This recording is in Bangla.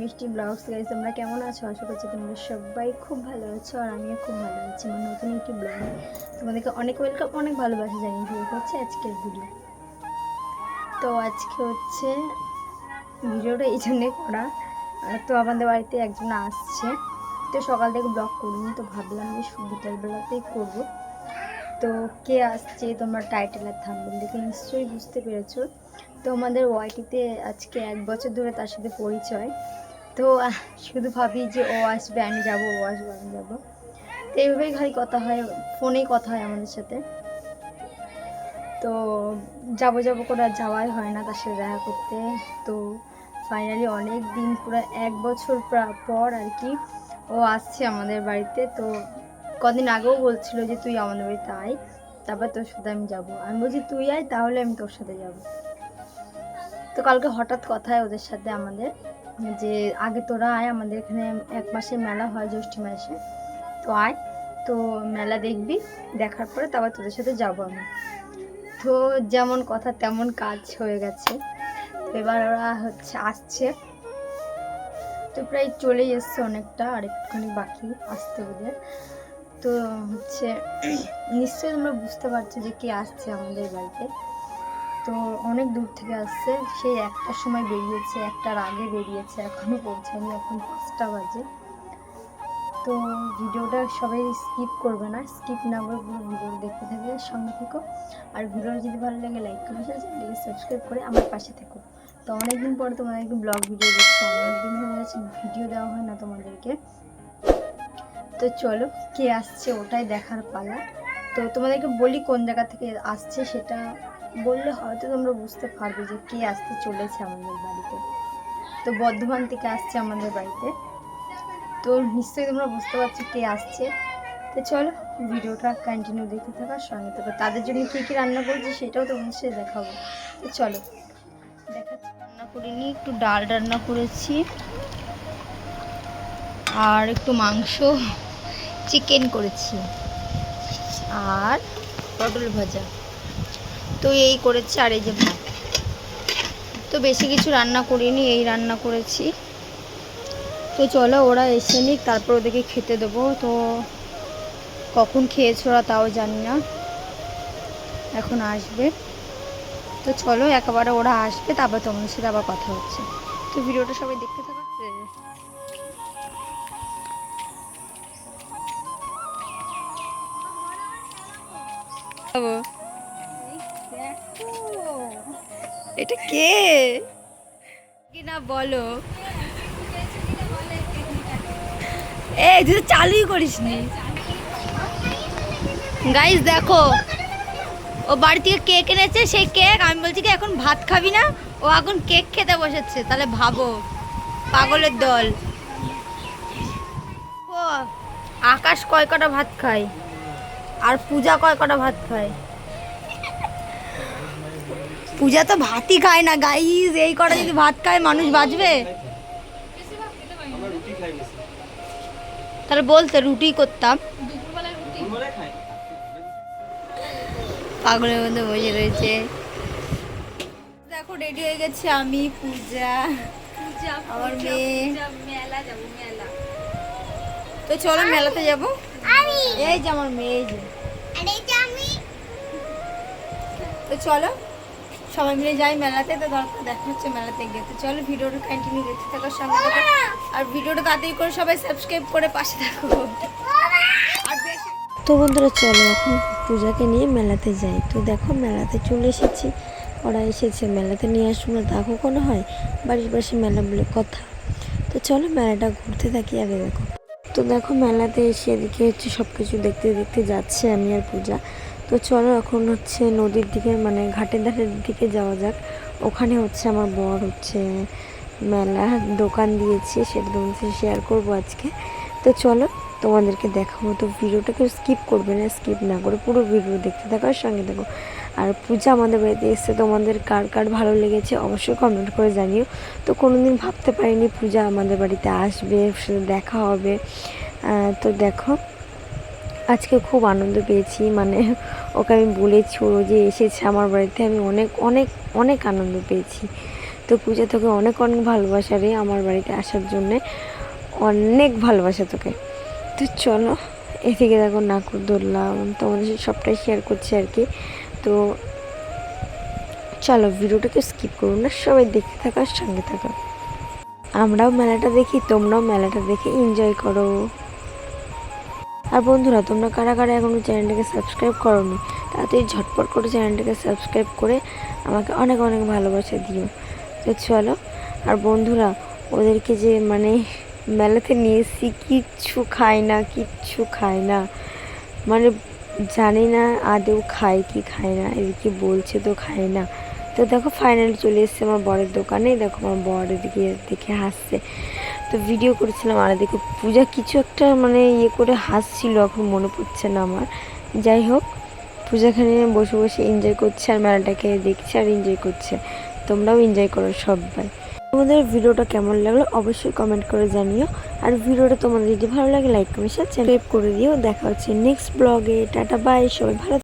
মিষ্টি ব্লগস গাইজ তোমরা কেমন আছো? আশা করছি তোমরা সবাই খুব ভালো আছো আর আমিও খুব ভালো আছি। আমার নতুন একটি ব্লগ তোমাদেরকে অনেক ওয়েলকাম অনেক ভালোবাসা জানিয়ে শুরু করছে আজকের ভিডিও তো আজকে হচ্ছে ভিডিওটা এই জন্যে করা। তো আমাদের বাড়িতে একজন আসছে। তো সকাল থেকে ব্লগ করিনি, তো ভাবলাম যে বিকালবেলাতেই করব। তো কে আসছে, তোমরা টাইটেল আর থাম্বনেল দেখে নিশ্চয়ই বুঝতে পেরেছ। তো আমাদের ওয়াইটিতে আজকে এক বছর ধরে তার সাথে পরিচয়। তো শুধু ভাবি যে ও আসবে, আমি যাব, ও আসবে, আমি যাব। তো এইভাবেই খালি কথা হয়, ফোনেই কথা হয় আমাদের সাথে। তো, যাব যাব করে আর যাওয়াই হয় না তার সাথে দেখা করতে। তো ফাইনালি অনেক দিন, পুরো এক বছর পর আর কি ও আসছে আমাদের বাড়িতে। তো, কদিন আগেও বলছিল যে তুই আমাদের বাড়িতে আয়, তারপর তোর সাথে আমি যাব। আমি বলছি, তুই আয়, তাহলে আমি তোর সাথে যাব। তো কালকে হঠাৎ কথা হয় ওদের সাথে আমাদের। যে আগে তোরা আয় আমাদের এখানে এক মাসে মেলা হয়, জ্যৈষ্ঠ মাসে। তো আয়, তো মেলা দেখবি, দেখার পরে তারপর তোদের সাথে যাব আমি। তো যেমন কথা তেমন কাজ হয়ে গেছে। তো এবার ওরা হচ্ছে আসছে। তো প্রায় চলেই এসছে অনেকটা আর একটুখানি বাকি আসতে ওদের তো হচ্ছে, নিশ্চয়ই তোমরা বুঝতে পারছ যে কে আসছে আমাদের বাড়িতে। তো অনেক দূর থেকে আসছে। সেই একটার সময় বেরিয়েছে, একটার আগে বেরিয়েছে এখনও পৌঁছায়নি এখন পাঁচটা বাজে। তো ভিডিওটা সবাই স্কিপ করবে না স্কিপ না করে পুরো ভিডিও দেখতে থাকবে সঙ্গে থেকো। আর ভিডিও যদি ভালো লাগে লাইক করে চ্যানেলটিকে সাবস্ক্রাইব করে আমার পাশে থেকো। তো অনেকদিন পরে তোমাদেরকে ব্লগ ভিডিও দিচ্ছি অনেকদিন হয়ে গেছে ভিডিও দেওয়া হয় না তোমাদেরকে। তো চলো, কে আসছে ওটাই দেখার পালা। তো তোমাদেরকে বলি কোন জায়গা থেকে আসছে সেটা বললে হয়তো তোমরা বুঝতে পারবে যে কে আসতে চলেছে আমাদের বাড়িতে। তো বর্ধমান থেকে আসছে আমাদের বাড়িতে। তো নিশ্চয়ই তোমরা বুঝতে পারছ কে আসছে। তো চলো ভিডিওটা কন্টিনিউ দেখতে থাকার সঙ্গে থাকো। তাদের জন্য কী কী রান্না করেছি সেটাও তোমাদের সাথে দেখাবো। তো চলো দেখাচ্ছি, রান্না করিনি একটু ডাল রান্না করেছি। আর একটু মাংস চিকেন করেছি। আর পটল ভাজা। তো এই করেছি আর এই যে ভাত। তো বেশি কিছু রান্না করিনি, এই রান্না করেছি। তো চলো ওরা এসে নিক, তারপর ওদেরকে খেতে দেবো। তো কখন খেয়েছো ওরা তাও জানি না। এখন আসবে। তো চলো একেবারে ওরা আসবে, তারপর তোমাদের সাথে আবার কথা হচ্ছে। তো ভিডিওটা সবাই দেখতে থাকো। এটা কে? কি না বলো। এই, তুই চালুই করিস নি গাইস দেখো। ও বাড়ি থেকে কেক এনেছে, সেই কেক। আমি বলছি কি, এখন ভাত খাবি না? ও এখন কেক খেতে বসেছে, তাহলে ভাবো। পাগলের দল। আকাশ কয় কটা ভাত খায়? আর পূজা কয় কটা ভাত খায়? পূজা তো ভাতই খায় না গাইজ এই কটা যদি ভাত খায় মানুষ বাঁচবে? তাহলে বলতে রুটি করতাম। পাগলের মধ্যে বসে রয়েছে। দেখো রেডি হয়ে গেছে আমি পূজা। আমার মেয়ে। তো চলো মেলাতে যাব? এই যে আমার মেয়ে যে। তো চলো। সবাই মিলে যাই মেলাতে, তো দরকার দেখা হচ্ছে মেলাতে গিয়ে তো চলো ভিডিওটা কন্টিনিউ দেখতে থাকার সঙ্গে থাকো আর ভিডিওটা তাড়াতাড়ি করে সবাই সাবস্ক্রাইব করে পাশে থাকো। তো বন্ধুরা, চলো এখন পূজাকে নিয়ে মেলাতে যাই। তো দেখো, মেলাতে চলে এসেছি। ওরা এসেছে মেলাতে নিয়ে আসব না তা কখনো হয়। বাড়ির পাশে মেলা বলে কথা। তো চলো মেলাটা ঘুরতে থাকি আগে দেখো। তো দেখো, মেলাতে এসে এদিকে হচ্ছে সব কিছু দেখতে দেখতে যাচ্ছে আমি আর পূজা। তো চলো এখন হচ্ছে নদীর দিকে মানে ঘাটের ধারের দিকে যাওয়া যাক। ওখানে হচ্ছে আমার বর হচ্ছে মেলা দোকান দিয়েছে, সেটা তোমাদের শেয়ার করব আজকে। তো চলো তোমাদেরকে দেখাবো। তো ভিডিওটাকে স্কিপ করবে না স্কিপ না করে পুরো ভিডিও দেখতে থাকার সঙ্গে দেখো আর পূজা আমাদের বাড়িতে এসে তোমাদের কার কার ভালো লেগেছে অবশ্যই কমেন্ট করে জানিও। তো কোনোদিন ভাবতে পারিনি পূজা আমাদের বাড়িতে আসবে সাথে দেখা হবে। তো দেখো আজকে খুব আনন্দ পেয়েছি। মানে ওকে আমি বলেছি ও যে এসেছে আমার বাড়িতে, আমি অনেক অনেক অনেক আনন্দ পেয়েছি। তো পূজা তোকে অনেক অনেক ভালোবাসা রে আমার বাড়িতে আসার জন্যে। অনেক ভালোবাসা তোকে। তো চলো, এদিকে দেখো নাকুর ধরলাম। তোমাদের সাথে সবটাই শেয়ার করছি আর কি। তো চলো ভিডিওটাকে স্কিপ করো না, সবাই দেখতে থাকো আর সঙ্গে থাকো। আমরাও মেলাটা দেখি, তোমরাও মেলাটা দেখে এনজয় করো। আর বন্ধুরা, তোমরা কারা কারা এখনও চ্যানেলটাকে সাবস্ক্রাইব করোনি তাড়াতাড়ি ঝটপট করে চ্যানেলটাকে সাবস্ক্রাইব করে আমাকে অনেক অনেক ভালোবাসা দিও। তো চলো, আর বন্ধুরা, ওদেরকে যে মানে মেলাতে নিয়ে এসেছি, কিচ্ছু খায় না, কিচ্ছু খায় না। মানে জানি না আদেও খায় কি খায় না, এদিকে বলছে তো খায় না। তো দেখো ফাইনালি চলে এসেছে আমার বরের দোকানে, দেখো আমার বর এদিকে দেখে হাসছে। তো ভিডিও করেছিলাম, আর এদিকে পূজা কিছু একটা মানে ইয়ে করে হাসছিল, এখন মনে পড়ছে না আমার। যাই হোক পূজাখানে বসে বসে এনজয় করছে আর মেলাটাকে দেখছে আর এনজয় করছে। তোমরাও এনজয় করো সবাই। তোমাদের ভিডিওটা কেমন লাগল অবশ্যই কমেন্ট করে জানিও। আর ভিডিওটা তোমাদের যদি ভালো লাগে লাইক কমেন্ট সাবস্ক্রাইব করে দিও। দেখা হচ্ছে নেক্সট ব্লগে টাটা বাই সবাই ভালো